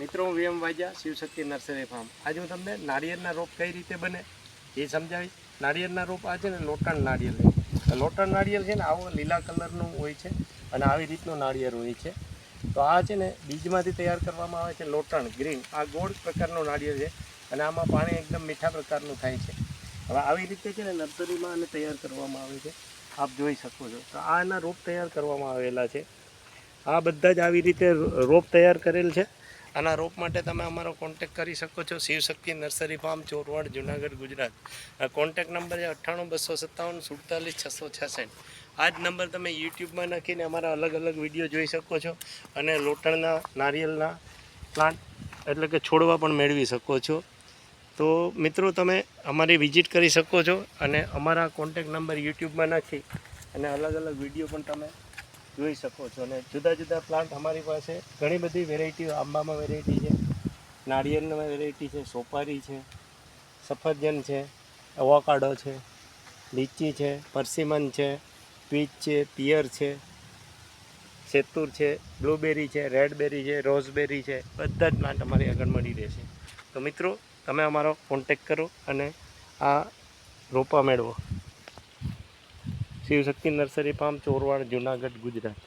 મિત્રો, હું VM Vaja Shivshakti nursery farm. આજે હું તમને નાળિયેરના રોપ કઈ રીતે બને એ સમજાવીશ. નાળિયેરના રોપ આ છે ને લોટણ નાળિયેર લોટણ નાળિયેર છે ને આવો લીલા કલરનું હોય છે અને આવી રીતનું નાળિયેર હોય છે. તો આ છે ને બીજમાંથી તૈયાર કરવામાં આવે છે લોટણ, ગ્રીન. આ ગોળ પ્રકારનું નાળિયેર છે અને આમાં પાણી એકદમ મીઠા પ્રકારનું થાય છે. હવે આવી રીતે છે ને નર્સરીમાં આને તૈયાર કરવામાં આવે છે. આપ જોઈ શકો છો. તો આના રોપ તૈયાર કરવામાં આવેલા છે. આ બધા જ આવી રીતે રોપ તૈયાર કરેલ છે. આના રોપ માટે તમે અમારો કોન્ટેક કરી શકો છો. Shivshakti nursery farm, Chorwad, Junagadh, Gujarat. Contact number છે અઠ્ઠાણું, બસો સત્તાવન, સુડતાલીસ, છસો છાસઠ આ જ નંબર તમે યુટ્યુબમાં નાખીને અમારા અલગ અલગ વીડિયો જોઈ શકો છો અને લોટણના નારિયેળના પ્લાન્ટ એટલે કે છોડવા પણ મેળવી શકો છો. તો મિત્રો તમે અમારી વિઝિટ કરી શકો છો અને અમારા કોન્ટેક નંબર યુટ્યુબમાં નાખી અને અલગ અલગ વીડિયો પણ તમે જોઈ શકો છો. અને જુદા જુદા પ્લાન્ટ અમારી પાસે ઘણી બધી વેરાયટીઓ આંબામાં વેરાયટી છે નાળિયેરમાં વેરાયટી છે, સોપારી છે, સફરજન છે અવોકાડો છે, લીચી છે પરસીમન છે પીચ છે પિયર છે, સેતુર છે બ્લુબેરી છે રેડબેરી છે રોઝબેરી છે, બધા જ પ્લાન્ટ અમારી આગળ મળી રહેશે તો મિત્રો, તમે અમારો કોન્ટેક કરો અને આ રોપા મેળવો. Shivshakti nursery farm Chorwad Junagadh Gujarat.